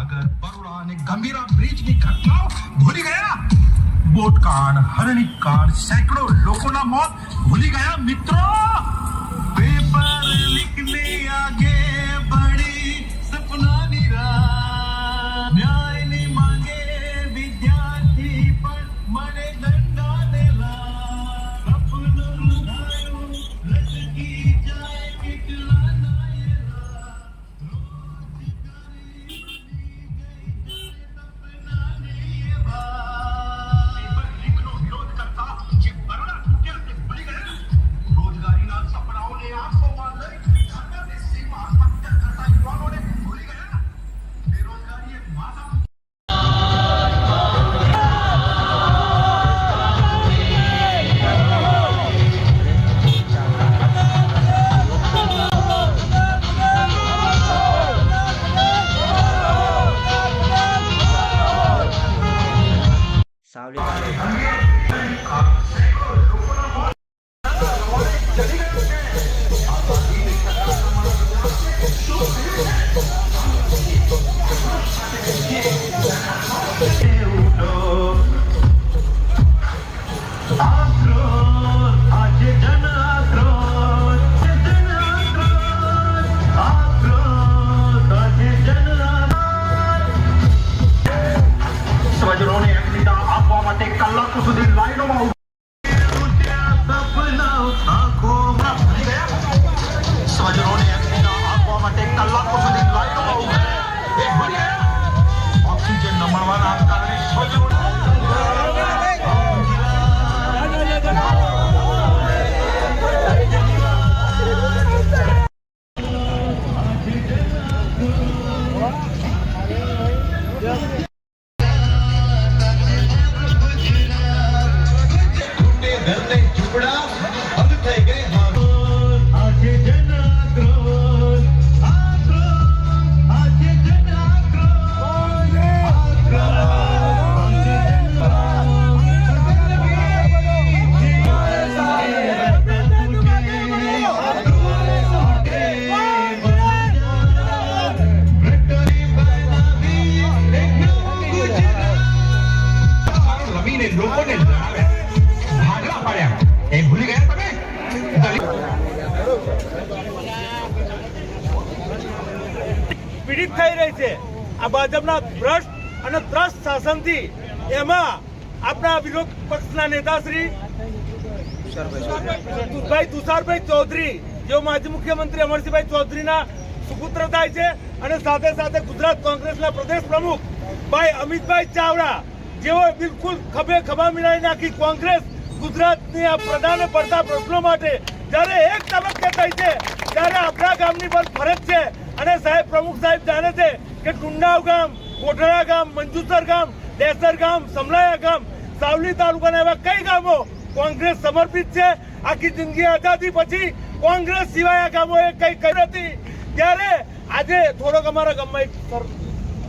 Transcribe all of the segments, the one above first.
મહીસાગર બરોડા અને ગંભીરા બ્રિજની ઘટનાઓ ભૂલી ગયા બોટકાંડ હરણીકાંડ સેંકડો લોકોના મોત ભૂલી ગયા મિત્રો ગુજરાત લોકોને ડરાવ્યા ભાગલા પાડ્યા. એ ભૂલી ગયા તમે? પીડિત થઈ રહી છે. આ ભાજપના ભ્રષ્ટ અને ત્રસ્ત શાસનથી એમાં આપણા વિરોધ પક્ષના નેતા શ્રી ભાઈ તુષારભાઈ ચૌધરી, જેઓ માજી મુખ્યમંત્રી અમરસિંહભાઈ ચૌધરીના સુપુત્ર થાય છે અને સાથે સાથે ગુજરાત કોંગ્રેસના પ્રદેશ પ્રમુખ ભાઈ અમિતભાઈ ચાવડા જેઓ બિલકુલ ખભે ખભા મિલાવી નાખી કોંગ્રેસ ગુજરાતની આ પ્રધાને પડતા પ્રશ્નો માટે જ્યારે એક તબક્કે થઈ છે, ત્યારે આપણા ગામની પર ફરજ છે. અને સાહેબ, પ્રમુખ સાહેબ જાણે છે કે ટુંડાવ ગામ કોઠરા ગામ, મંજુસર ગામ, દેસર ગામ, સમલાયા ગામ, સાવલી તાલુકાના એવા કઈ ગામો કોંગ્રેસ સમર્પિત છે? આખી જિંદગી આઝાદી પછી કોંગ્રેસ સિવાય આ ગામોએ કઈ કર્યું નથી. ત્યારે આજે થોડોક અમારા ગામમાં એક સર,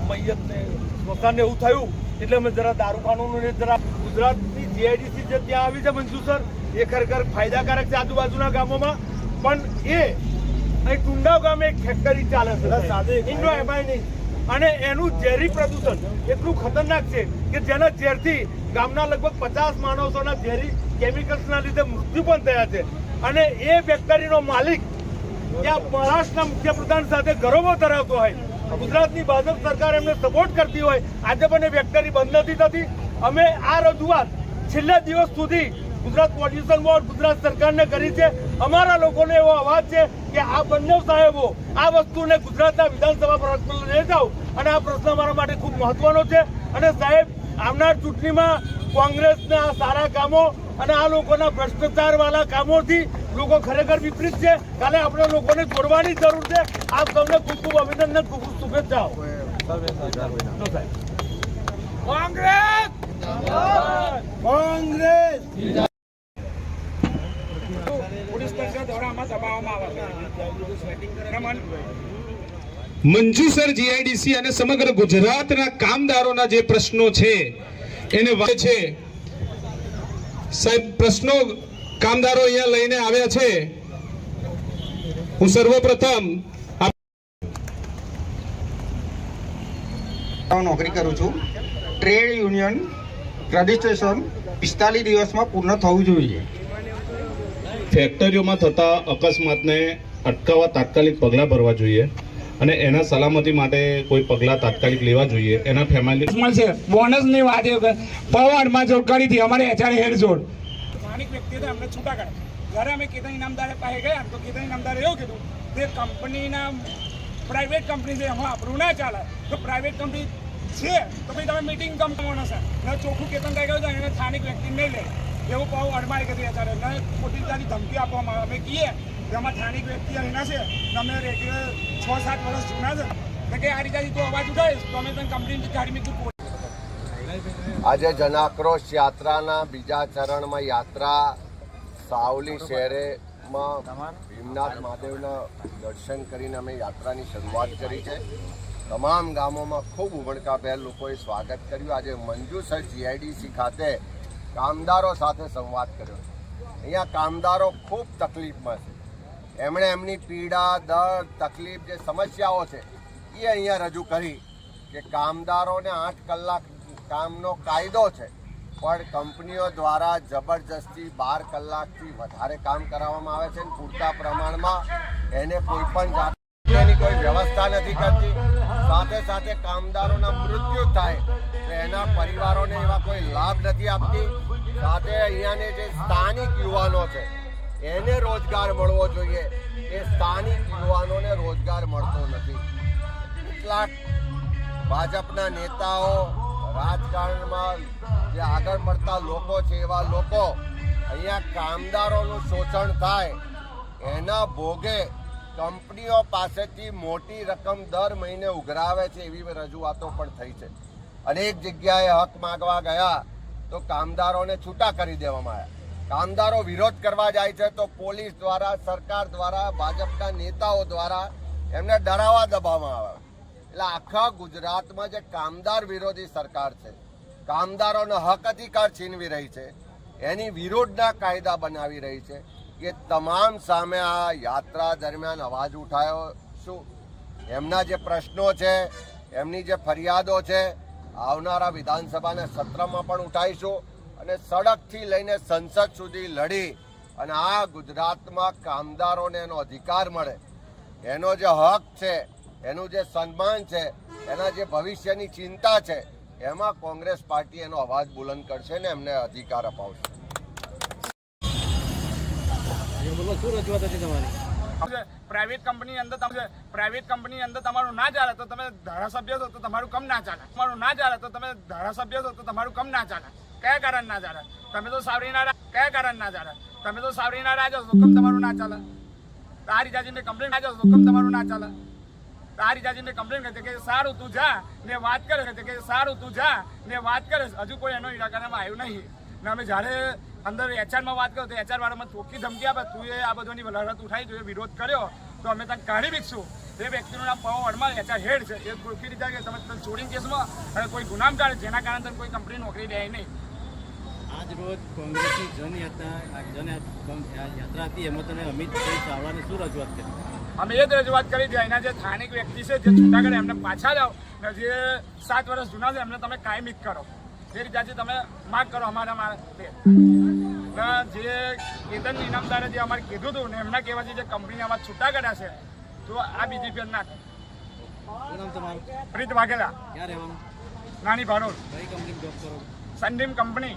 મૈયતને સ્મશાન એવું થયું. એટલે અમે જરા દારૂખાનું ને જરા ગુજરાતની જીઆઈડીસી જે ત્યાં આવી છે મંજુ સર એ ખરેખર ફાયદાકારક છે આજુબાજુના ગામોમાં. પણ એ અહીં ટુંડાવ ગામે એક ફેક્ટરી ચાલે છે. ઇન્ડો નહીં. અને એનું ઝેરી પ્રદૂષણ એટલું ખતરનાક છે કે જેના ઝેરથી ગામના લગભગ પચાસ માણસોના ઝેરી કેમિકલ્સના લીધે મૃત્યુ પણ થયા છે. અને એ ફેક્ટરીનો માલિક ત્યાં મહારાષ્ટ્રના મુખ્યપ્રધાન સાથે ગૌરવો ધરાવતો હોય. ગુજરાતની ભાજપ સરકાર એમને સપોર્ટ કરતી હોય, આજે પણ એ ફેક્ટરી બંધ નથી થતી. અમે આ રજૂઆત છેલ્લા દિવસ સુધી ગુજરાત પોલ્યુશન બોર્ડ ગુજરાત સરકારને કરી છે. અમારા લોકોને એવો અવાજ છે કે આ બંને સાહેબો આ વસ્તુને ગુજરાતના વિધાનસભા પ્રશ્ન લઈ જાઓ અને આ પ્રશ્ન અમારા માટે ખૂબ મહત્વનો છે. અને સાહેબ, આવનાર ચૂંટણીમાં કોંગ્રેસના સારા કામો અને આ લોકોના ભ્રષ્ટાચાર વાળા કામોથી લોકો ખરેખર વિપરીત છે. કાલે આપણે લોકોને જોડવાની જરૂર છે. આપ તમને ખૂબ ખૂબ અભિનંદન ખૂબ ખૂબ શુભેચ્છાઓ. કોંગ્રેસ! કોંગ્રેસ! પોલીસ તંત્ર દ્વારા આમાં દબાવવામાં આવે છે. મંજુસર જીઆઈડીસી અને સમગ્ર ગુજરાતના કામદારોના જે પ્રશ્નો છે એને વાંચે છે. સાહેબ પ્રશ્નો કામદારો અહીંયા લઈને આવ્યા છે. હું સર્વપ્રથમ નોકરી કરું છું. ટ્રેડ યુનિયન રજિસ્ટ્રેશન પિસ્તાલીસ દિવસમાં પૂર્ણ થવું જોઈએ. ફેક્ટરીઓમાં થતા અકસ્માતને અટકાવવા તાત્કાલિક પગલાં ભરવા જોઈએ. અને એના સલામતી માટે કોઈ પગલાં તાત્કાલિક લેવા જોઈએ એના ફેમિલી મળશે. બોનસની વાત એ પવાડમાં જો કરી હતી અમારે એચઆર હેડ જોડ સ્થાનિક વ્યક્તિઓને અમને છૂટા કાઢ્યા. જ્યારે અમે કેતન ઇનામદારે પાસે ગયા તો કેતન ઇનામદારે એવું કીધું કે કંપનીના પ્રાઇવેટ કંપની છે એમાં આપણું ના ચાલે તો પ્રાઇવેટ કંપની છે તો ભાઈ તમે મિટિંગ કમ કરવાનો છે. ને ચોખ્ખું કેતન કહી ગયું છે એને સ્થાનિક વ્યક્તિ નહીં લે. એવું પાવ અડમાઈ કરી અત્યારે ને ખોટી તારી ધમકી આપવામાં આવે. અમે કહીએ કે સ્થાનિક વ્યક્તિ અહીંના છે. તમે રેગ્યુલર છ સાત વર્ષ જૂના છે. એટલે આ રીતે તું અવાજ ઉઠાવીશ, તો અમે તને કંપની મેં આજે જનાક્રોશ યાત્રાના બીજા ચરણમાં યાત્રા સાવલી શહેરેમાં ભીમનાથ મહાદેવના દર્શન કરીને અમે યાત્રાની શરૂઆત કરી છે. તમામ ગામોમાં ખૂબ ઉમળકાભેર લોકોએ સ્વાગત કર્યું. આજે મંજુસર જીઆઈડીસી ખાતે કામદારો સાથે સંવાદ કર્યો. અહીંયા કામદારો ખૂબ તકલીફમાં છે. એમણે એમની પીડા, દર્દ, તકલીફ, જે સમસ્યાઓ છે, એ અહીંયા રજૂ કરી કે કામદારોને આઠ કલાક કામનો કાયદો છે, પણ કંપનીઓ દ્વારા જબરજસ્તી બાર કલાકથી વધારે કામ કરાવવામાં આવે છે પૂરતા પ્રમાણમાં એને કોઈ પણ જાતની કોઈ વ્યવસ્થા નથી કરતી. સાથે સાથે કામદારોના મૃત્યુ થાય તો એના પરિવારોને એવા કોઈ લાભ નથી આપતી. સાથે અહીંયાને જે સ્થાનિક યુવાનો છે એને રોજગાર મળવો જોઈએ. એ સ્થાનિક યુવાનોને રોજગાર મળતો નથી. કેટલાક ભાજપના નેતાઓ રાજકારણમાં જે આગળ પડતા લોકો છે, એવા લોકો અહીંયા કામદારોનું શોષણ થાય, એના ભોગે કંપનીઓ પાસેથી મોટી રકમ દર મહિને ઉઘરાવે છે, એવી રજૂઆતો પણ થઈ છે. અનેક જગ્યાએ હક માગવા ગયા તો કામદારોને છૂટા કરી દેવામાં આવ્યા. કામદારો વિરોધ કરવા જાય છે તો પોલીસ દ્વારા, સરકાર દ્વારા, ભાજપના નેતાઓ દ્વારા એમને ડરાવવા દબાવવામાં આવે. એટલે આખા ગુજરાતમાં જે કામદાર વિરોધી સરકાર છે, કામદારોનો હક અધિકાર છીનવી રહી છે, એની વિરોધના કાયદા બનાવી રહી છે એ તમામ સામે આ યાત્રા દરમિયાન અવાજ ઉઠાયો શું એમના જે પ્રશ્નો છે, એમની જે ફરિયાદો છે, આવનારા વિધાનસભાના સત્રમાં પણ ઉઠાઈશું. અને સડકથી લઈને સંસદ સુધી લડી અને આ ગુજરાતમાં કામદારોને એનો અધિકાર મળે. એનો જે હક છે એનું જે સન્માન છે એના જે ભવિષ્યની ચિંતા છે એમાં કોંગ્રેસ પાર્ટી એનો અવાજ બુલંદ કરશે ને એમને અધિકાર અપાવશે. પ્રાઇવેટ કંપની અંદર તમે પ્રાઇવેટ કંપની અંદર તમારું ના ચાલે તો તમે ધારાસભ્ય છો તો તમારું કમ ના ચાલે. તમારું ના ચાલે તો તમે ધારાસભ્ય છો તો તમારું કમ ના ચાલે. કયા કારણ ના ચાલે તમે તો સાવરીના કયા કારણ ના ચાલે તમે તો સાવરીના રાજા તો કમ તમારું ના ચાલે. આ રીજાજીને કમ્પ્લેન રાજા છો કમ તમારું ના ચાલે. આ રીજાજીને કમ્પ્લેન કરે કે સારું તું જા, ને વાત કરે છે કે સારું તું જા, ને વાત કરે. હજુ કોઈ એનો નિરાકરણમાં આવ્યું નહીં. ને અમે જ્યારે અંદર એચઆરમાં વાત કરો તો એચઆર વાળામાં ચોખ્ખી ધમકી આપે, તું એ આ બધોની લડત ઉઠાઈ, તું વિરોધ કર્યો. તો અમે તને કાઢી બીકશું એ વ્યક્તિનું નામ પવન વર્મા એચઆર હેડ છે. એ ચોખ્ખી રીતે તમે ચોરી કેસમાં અને કોઈ ગુનામગાર જેના કારણે તમે કોઈ કંપની નોકરી દે નહીં. આજ રોજ કોંગ્રેસની જનયાત્રા જનયાત્રા યાત્રા હતી એમાં તમે અમિતભાઈ ચાવડાને શું રજૂઆત કરી? અમે એ જ રજૂઆત કરી છે એના જે સ્થાનિક વ્યક્તિ છે જે છૂટાગઢ એમને પાછા જાઓ ને જે સાત વર્ષ જૂના છે એમને તમે કાયમિત કરો. જે રીતે તમે માગ કરો અમારા મારા જે કેતન ઇનામદારે જે અમારે કીધું હતું ને એમના કહેવાથી જે કંપની અમારે છૂટા કર્યા છે તો આ બીજી ફેર ના. થાય. પ્રીત વાઘેલા. નાની ભાડોળ સંડીમ કંપની.